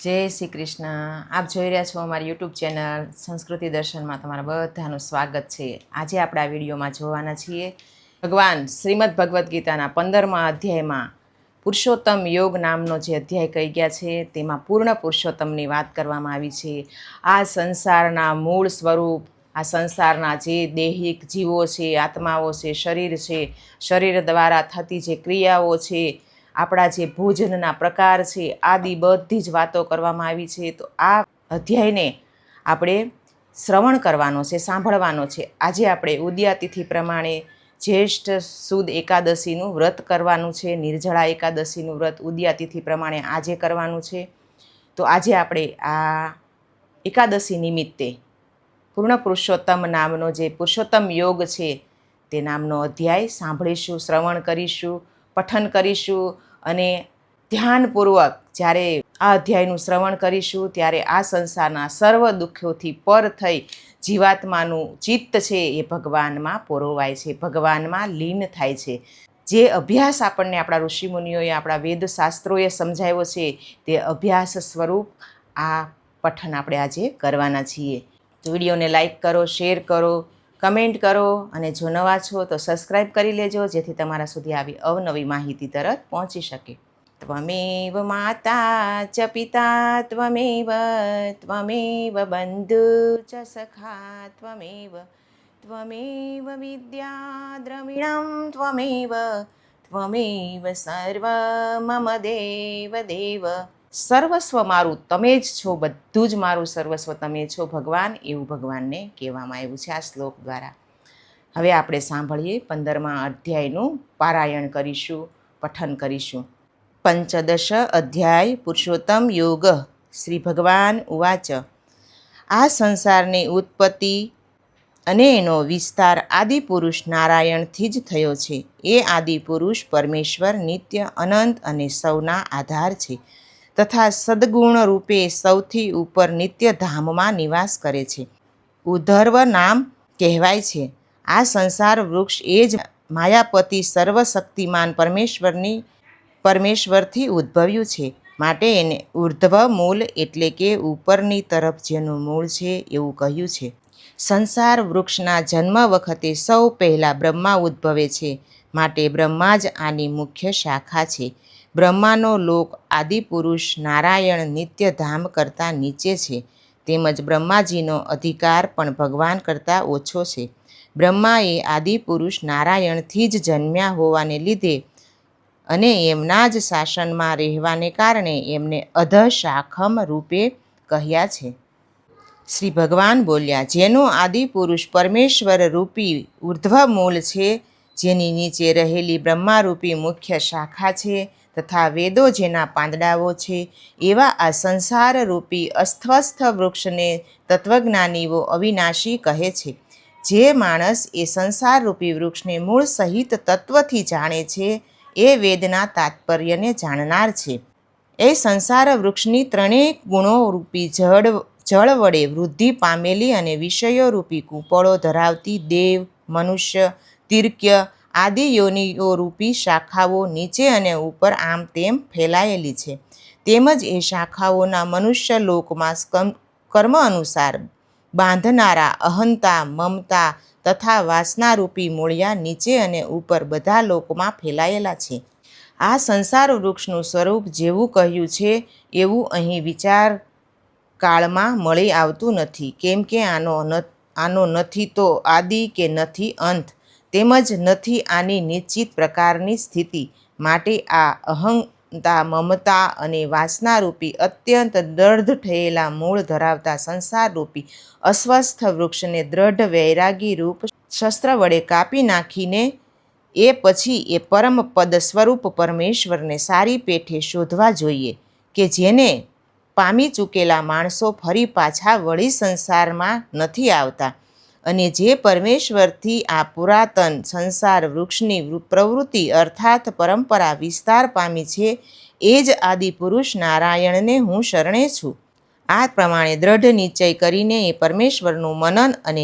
જય શ્રી કૃષ્ણ. આપ જોઈ રહ્યા છો અમારી યુટ્યુબ ચેનલ સંસ્કૃતિ દર્શનમાં તમારા બધાનું સ્વાગત છે. આજે આપણે આ વિડીયોમાં જોવાના છીએ ભગવાન શ્રીમદ ભગવદ્ ગીતાના પંદરમા અધ્યાયમાં પુરુષોત્તમ યોગ નામનો જે અધ્યાય કહી ગયા છે, તેમાં પૂર્ણ પુરુષોત્તમની વાત કરવામાં આવી છે. આ સંસારના મૂળ સ્વરૂપ, આ સંસારના જે દૈહિક જીવો છે, આત્માઓ છે, શરીર છે, શરીર દ્વારા થતી જે ક્રિયાઓ છે આપણા જે ભોજનના પ્રકાર છે, આદિ બધી જ વાતો કરવામાં આવી છે. તો આ અધ્યાયને આપણે શ્રવણ કરવાનો છે, સાંભળવાનો છે. આજે આપણે ઉદ્યાતિથિ પ્રમાણે જ્યેષ્ઠ સુદ એકાદશીનું વ્રત કરવાનું છે, નિર્જળા એકાદશીનું વ્રત ઉદ્યાતિથિ પ્રમાણે આજે કરવાનું છે. તો આજે આપણે આ એકાદશી નિમિત્તે પૂર્ણ પુરુષોત્તમ નામનો જે પુરુષોત્તમ યોગ છે, તે નામનો અધ્યાય સાંભળીશું, શ્રવણ કરીશું, પઠન કરીશું અને ધ્યાનપૂર્વક જ્યારે આ અધ્યાયનું શ્રવણ કરીશું, ત્યારે આ સંસારના સર્વ દુઃખોથી પર થઈ જીવાત્માનું ચિત્ત છે એ ભગવાનમાં પોરોવાય છે, ભગવાનમાં લીન થાય છે. જે અભ્યાસ આપણને આપણા ઋષિમુનિઓએ, આપણા વેદશાસ્ત્રોએ સમજાવ્યો છે, તે અભ્યાસ સ્વરૂપ આ પઠન આપણે આજે કરવાના છીએ. વિડીયોને લાઈક કરો, શેર કરો કમેન્ટ કરો અને જો નવા છો તો સબસ્ક્રાઈબ કરી લેજો, જેથી તમારા સુધી આવી અવનવી માહિતી તરત પહોંચી શકે. ત્વમેવ માતા ચ પિતા, ત્વમેવ ત્વમેવ બંધુ ચ સખા, ત્વમેવ ત્વમેવ વિદ્યા દ્રવિણમ ત્વમેવ ત્વમેવ સર્વ મમ દેવ દેવ સર્વસ્વ મારું, તમે જ છો, બધું જ મારું સર્વસ્વ, તમે છો ભગવાન, એવું ભગવાનને કહેવામાં આવ્યું છે આ શ્લોક દ્વારા. હવે આપણે સાંભળીએ પંદરમા અધ્યાયનું પારાયણ કરીશું, પઠન કરીશું. પંચદશ અધ્યાય, પુરુષોત્તમ યોગ, શ્રી ભગવાન ઉવાચ. આ સંસારની ઉત્પત્તિ અને એનો વિસ્તાર આદિપુરુષ નારાયણથી જ થયો છે. એ આદિપુરુષ પરમેશ્વર, નિત્ય, અનંત અને સૌના આધાર છે. તથા સદગુણ રૂપે સૌથી ઉપર નિત્ય ધામમાં નિવાસ કરે છે. ઉધર્વ નામ કહેવાય છે. આ સંસાર વૃક્ષ એ જ માયાપતિ સર્વશક્તિમાન પરમેશ્વરની, પરમેશ્વરથી ઉદ્ભવ્યું છે. માટે એને ઉર્ધ્વ મૂળ એટલે કે ઉપરની તરફ જેનું મૂળ છે એવું કહ્યું છે. સંસાર વૃક્ષના જન્મ વખતે સૌ પહેલાં બ્રહ્મા ઉદ્ભવે છે. માટે બ્રહ્મા જ આની મુખ્ય શાખા છે. બ્રહ્માનો લોક આદિપુરુષ નારાયણ નિત્યધામ કરતાં નીચે છે. તેમજ બ્રહ્માજીનો અધિકાર પણ ભગવાન કરતાં ઓછો છે. બ્રહ્માએ આદિપુરુષ નારાયણથી જ જન્મ્યા હોવાને લીધે અને એમના જ શાસનમાં રહેવાને કારણે એમને અધ શાખમ રૂપે કહ્યા છે. શ્રી ભગવાન બોલ્યા, જેનો આદિપુરુષ પરમેશ્વર રૂપી ઉર્ધ્વ મૂળ છે, જેની નીચે રહેલી બ્રહ્મારૂપી મુખ્ય શાખા છે તથા વેદો જેના પાંદડાઓ છે, એવા આ સંસારરૂપી અસ્વસ્થ વૃક્ષને તત્વજ્ઞાનીઓ અવિનાશી કહે છે. જે માણસ એ સંસારરૂપી વૃક્ષને મૂળ સહિત તત્વથી જાણે છે, એ વેદના તાત્પર્યને જાણનાર છે. એ સંસાર વૃક્ષની ત્રણેય ગુણો રૂપી જળ જળ વડે વૃદ્ધિ પામેલી અને વિષયો રૂપી કૂપળો ધરાવતી દેવ, મનુષ્ય, તિર્ક્ય આદિ યોનિઓ રૂપી શાખાઓ નીચે અને ઉપર આમ તેમ ફેલાયેલી છે. તેમજ એ શાખાઓના મનુષ્ય લોકમાં કર્મ અનુસાર બાંધનારા, અહંતા, મમતા તથા વાસનારૂપી મૂળિયા નીચે અને ઉપર બધા લોકમાં ફેલાયેલા છે. આ સંસાર વૃક્ષનું સ્વરૂપ જેવું કહ્યું છે, એવું અહીં વિચાર કાળમાં મળી આવતું નથી. કેમ કે આનો આનો નથી તો આદિ કે નથી અંત. તેમજ નથી આની નિશ્ચિત પ્રકારની સ્થિતિ માટે આ અહંતા, મમતા અને વાસનારૂપી અત્યંત દૃઢ થયેલા મૂળ ધરાવતા સંસારરૂપી અસ્વસ્થ વૃક્ષને દ્રઢ વૈરાગી રૂપ શસ્ત્ર વડે કાપી નાખીને એ પછી એ પરમ પદ સ્વરૂપ પરમેશ્વરને સારી પેઠે શોધવા જોઈએ કે જેને પામી ચૂકેલા માણસો ફરી પાછા વળી સંસારમાં નથી આવતા. અને જે પરમેશ્વરથી આ પુરાતન સંસાર વૃક્ષની પ્રવૃત્તિ અર્થાત પરંપરા વિસ્તાર પામી છે, એ જ આદિપુરુષ નારાયણને હું શરણે છું. આ પ્રમાણે દ્રઢ નિશ્ચય કરીને એ પરમેશ્વરનું મનન અને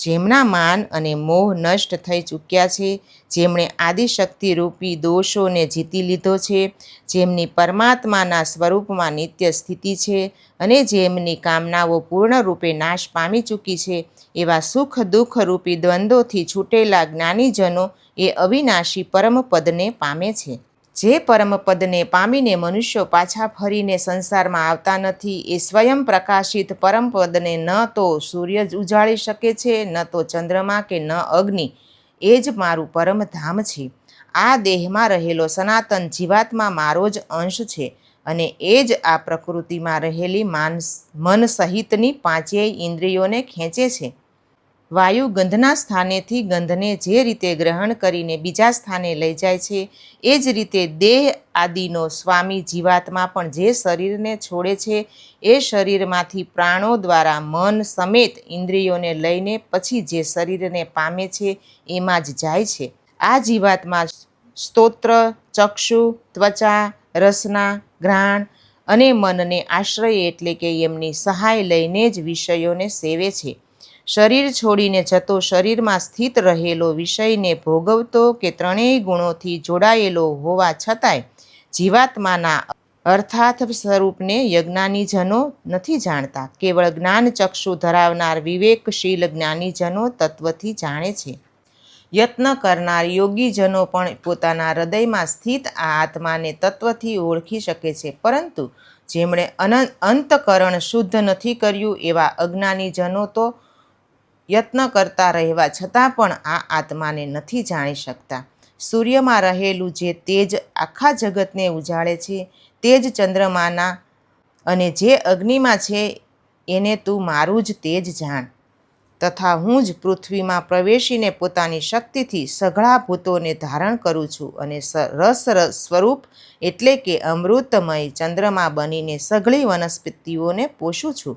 જેમના માન અને મોહ નષ્ટ થઈ ચૂક્યા છે, જેમણે આદિશક્તિ રૂપી દોષોને જીતી લીધો છે, જેમની પરમાત્માના સ્વરૂપમાં નિત્ય સ્થિતિ છે અને જેમની કામનાઓ પૂર્ણરૂપે નાશ પામી ચૂકી છે એવા સુખ દુઃખ રૂપી દ્વંદ્વોથી છૂટેલા જ્ઞાનીજનો એ અવિનાશી પરમપદને પામે છે. જે પરમપદને પામીને મનુષ્યો પાછા ફરીને સંસારમાં આવતા નથી, એ સ્વયં પ્રકાશિત પરમપદને ન તો સૂર્ય જ ઉજાળી શકે છે, ન તો ચંદ્રમા કે ન અગ્નિ. એ જ મારું પરમધામ છે. આ દેહમાં રહેલો સનાતન જીવાત્મા મારો જ અંશ છે અને એ જ આ પ્રકૃતિમાં રહેલી માનસ મન સહિતની પાંચેય ઇન્દ્રિયોને ખેંચે છે. વાયુ ગંધના સ્થાનેથી ગંધને જે રીતે ગ્રહણ કરીને બીજા સ્થાને લઈ જાય છે, એ જ રીતે દેહ આદિનો સ્વામી જીવાત્મા પણ જે શરીરને છોડે છે, એ શરીરમાંથી પ્રાણો દ્વારા મન સમેત ઇન્દ્રિયોને લઈને પછી જે શરીરને પામે છે, એમાં જ જાય છે. આ જીવાત્મા સ્તોત્ર, ચક્ષુ, ત્વચા, રસના, ઘ્રાણ અને મનને આશ્રય એટલે કે એમની સહાય લઈને જ વિષયોને સેવે છે. શરીર છોડીને જતો શરીરમાં સ્થિત રહેલો વિષયને ભોગવતો કે ત્રણેય ગુણોથી જોડાયેલો હોવા છતાંય જીવાત્માના અર્થાર્થ સ્વરૂપને યજ્ઞાનીજનો નથી જાણતા. કેવળ જ્ઞાન ચક્ષુ ધરાવનાર વિવેકશીલ જ્ઞાનીજનો તત્વથી જાણે છે. યત્ન કરનાર યોગીજનો પણ પોતાના હૃદયમાં સ્થિત આ આત્માને તત્વથી ઓળખી શકે છે. પરંતુ જેમણે અનંત અંતકરણ શુદ્ધ નથી કર્યું એવા અજ્ઞાનીજનો તો યત્ન કરતા રહેવા છતાં પણ આ આત્માને નથી જાણી શકતા. સૂર્યમાં રહેલું જે તેજ આખા જગતને ઉજાળે છે તે જ ચંદ્રમાના અને જે અગ્નિમાં છે, એને તું મારું જ તેજ જાણ. તથા હું જ પૃથ્વીમાં પ્રવેશીને પોતાની શક્તિથી સઘળા ભૂતોને ધારણ કરું છું અને રસ સ્વરૂપ એટલે કે અમૃતમય ચંદ્રમા બનીને સઘળી વનસ્પતિઓને પોષું છું.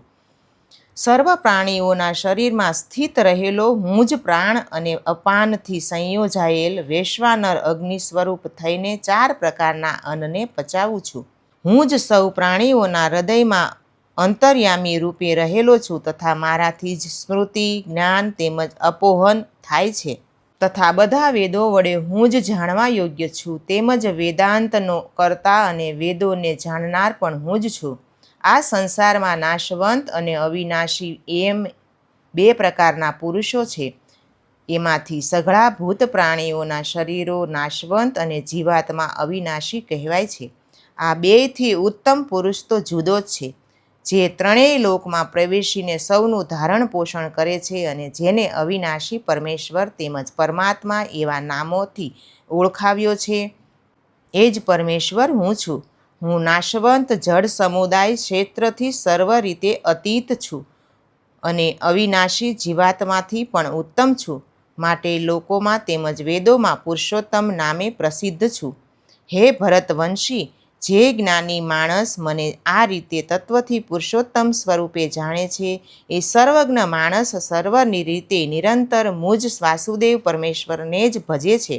સર્વ પ્રાણીઓના શરીરમાં સ્થિત રહેલો હું જ પ્રાણ અને અપાનથી સંયોજાયેલ વેશ્વાનર અગ્નિ સ્વરૂપ થઈને ચાર પ્રકારના અન્નને પચાવું છું. હું જ સૌ પ્રાણીઓના હૃદયમાં અંતર્યામી રૂપે રહેલો છું તથા મારાથી જ સ્મૃતિ, જ્ઞાન તેમજ અપોહન થાય છે. તથા બધા વેદો વડે હું જ જાણવા યોગ્ય છું. તેમજ વેદાંતનો કરતા અને વેદોને જાણનાર પણ હું જ છું. આ સંસારમાં નાશવંત અને અવિનાશી એમ બે પ્રકારના પુરુષો છે. એમાંથી સઘળા ભૂત પ્રાણીઓના શરીરો નાશવંત અને જીવાત્મા અવિનાશી કહેવાય છે. આ બેયથી ઉત્તમ પુરુષ તો જુદો જ છે, જે ત્રણેય લોકમાં પ્રવેશીને સૌનું ધારણ પોષણ કરે છે અને જેને અવિનાશી પરમેશ્વર તેમજ પરમાત્મા એવા નામોથી ઓળખાવ્યો છે. એ જ પરમેશ્વર હું છું. હું નાશવંત જળ સમુદાય ક્ષેત્રથી સર્વ રીતે અતીત છું અને અવિનાશી જીવાત્માથી પણ ઉત્તમ છું. માટે લોકોમાં તેમજ વેદોમાં પુરુષોત્તમ નામે પ્રસિદ્ધ છું. હે ભરતવંશી, જે જ્ઞાની માણસ મને આ રીતે તત્વથી પુરુષોત્તમ સ્વરૂપે જાણે છે, એ સર્વજ્ઞ માણસ સર્વની રીતે નિરંતર મુજ વાસુદેવ પરમેશ્વરને જ ભજે છે.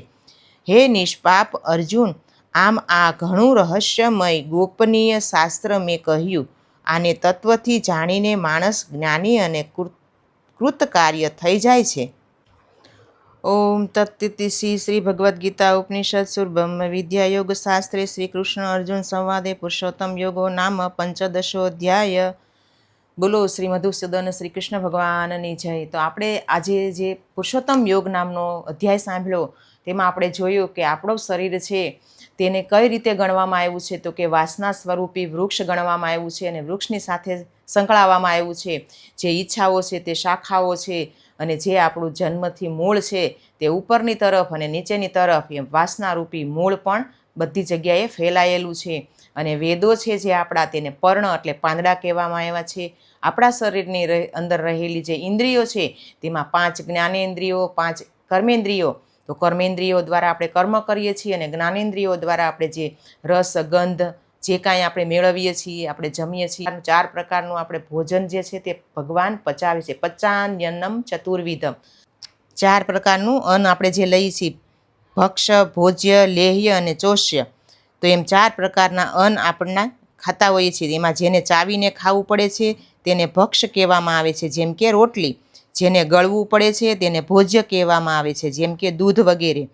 હે નિષ્પાપ અર્જુન આમ આ ઘણું રહસ્યમય ગોપનીય શાસ્ત્ર મેં કહ્યું. આને તત્વથી જાણીને માણસ જ્ઞાની અને કૃત, કૃતકાર્ય થઈ જાય છે. ઓમ તત્તિતિ શ્રી શ્રી ભગવદ્ ગીતા ઉપનિષદ સુરબ્રહ્મ વિદ્યા યોગ શાસ્ત્રે શ્રી કૃષ્ણ અર્જુન સંવાદે પુરુષોત્તમ યોગો નામ પંચદશો અધ્યાય બોલો શ્રી મધુસૂદન, શ્રી કૃષ્ણ ભગવાનની જય. તો આપણે આજે જે પુરુષોત્તમ યોગ નામનો અધ્યાય સાંભળ્યો તેમાં આપણે જોયું કે આપણું શરીર છે તેને કઈ રીતે ગણવામાં આવ્યું છે? તો કે વાસના સ્વરૂપી વૃક્ષ ગણવામાં આવ્યું છે અને વૃક્ષની સાથે સંકળાવવામાં આવ્યું છે. જે ઈચ્છાઓ છે તે શાખાઓ છે અને જે આપણું જન્મથી મૂળ છે તે ઉપરની તરફ અને નીચેની તરફ એમ વાસનારૂપી મૂળ પણ બધી જગ્યાએ ફેલાયેલું છે. અને વેદો છે જે આપણા તેને પર્ણ એટલે પાંદડા કહેવામાં આવ્યા છે. આપણા શરીરની અંદર રહેલી જે ઇન્દ્રિયો છે તેમાં પાંચ જ્ઞાનેન્દ્રિયો, પાંચ કર્મેન્દ્રિયો તો કર્મેન્દ્રિયો દ્વારા આપણે કર્મ કરીએ છીએ અને જ્ઞાનેન્દ્રિયો દ્વારા આપણે જે રસ, ગંધ, જે કાંઈ આપણે મેળવીએ છીએ, આપણે જમીએ છીએ ચાર પ્રકારનું આપણે ભોજન જે છે તે ભગવાન પચાવે છે. પચાન્યનમ ચતુર્વિધમ. ચાર પ્રકારનું અન્ન આપણે જે લઈએ છીએ ભક્ષ ભોજ્ય, લેહ્ય અને ચોષ્ય. તો એમ ચાર પ્રકારના અન્ન આપણને ખાતા હોઈએ છીએ. એમાં જેને ચાવીને ખાવું પડે છે તેને ભક્ષ કહેવામાં આવે છે. જેમ કે રોટલી. જેને ગળવું પડે છે તેને ભોજ્ય કહેવામાં આવે છે, જેમ કે દૂધ વગેરે.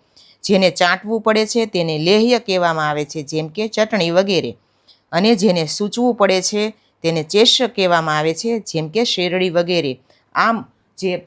જેને ચાટવું પડે છે તેને લેહ્ય કહેવામાં આવે છે, જેમ કે ચટણી વગેરે. અને જેને સૂચવું પડે છે તેને ચેષ્ય કહેવામાં આવે છે, જેમ કે શેરડી વગેરે. આમ જે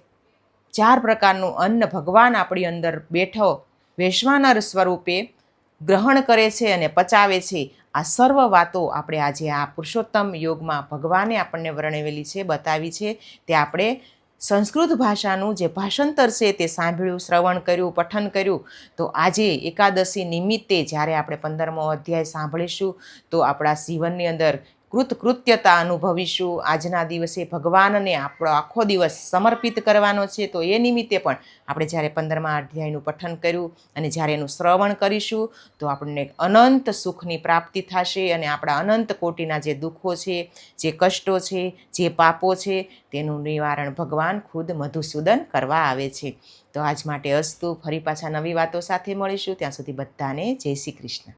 ચાર પ્રકારનું અન્ન ભગવાન આપણી અંદર બેઠો વૈશ્વાનર સ્વરૂપે ગ્રહણ કરે છે અને પચાવે છે, આ સર્વ વાતો આપણે આજે આ પુરુષોત્તમ યોગમાં ભગવાને આપણને વર્ણવેલી છે, બતાવી છે. તે આપણે સંસ્કૃત ભાષાનું જે ભાષાંતર છે તે સાંભળ્યું, શ્રવણ કર્યું, પઠન કર્યું, તો આજે એકાદશી નિમિત્તે જ્યારે આપણે પંદરમો અધ્યાય સાંભળીશું, તો આપણા જીવનની અંદર કૃતકૃત્યતા અનુભવીશું. આજના દિવસે ભગવાનને આપણો આખો દિવસ સમર્પિત કરવાનો છે. તો એ નિમિત્તે પણ આપણે જ્યારે પંદરમા અધ્યાયનું પઠન કર્યું અને જ્યારે એનું શ્રવણ કરીશું, તો આપણને અનંત સુખની પ્રાપ્તિ થશે અને આપણા અનંત કોટીના જે દુઃખો છે, જે કષ્ટો છે, જે પાપો છે, તેનું નિવારણ ભગવાન ખુદ મધુસૂદન કરવા આવે છે. તો આજ માટે અસ્તુ. ફરી પાછા નવી વાતો સાથે મળીશું. ત્યાં સુધી બધાને જય શ્રી કૃષ્ણ.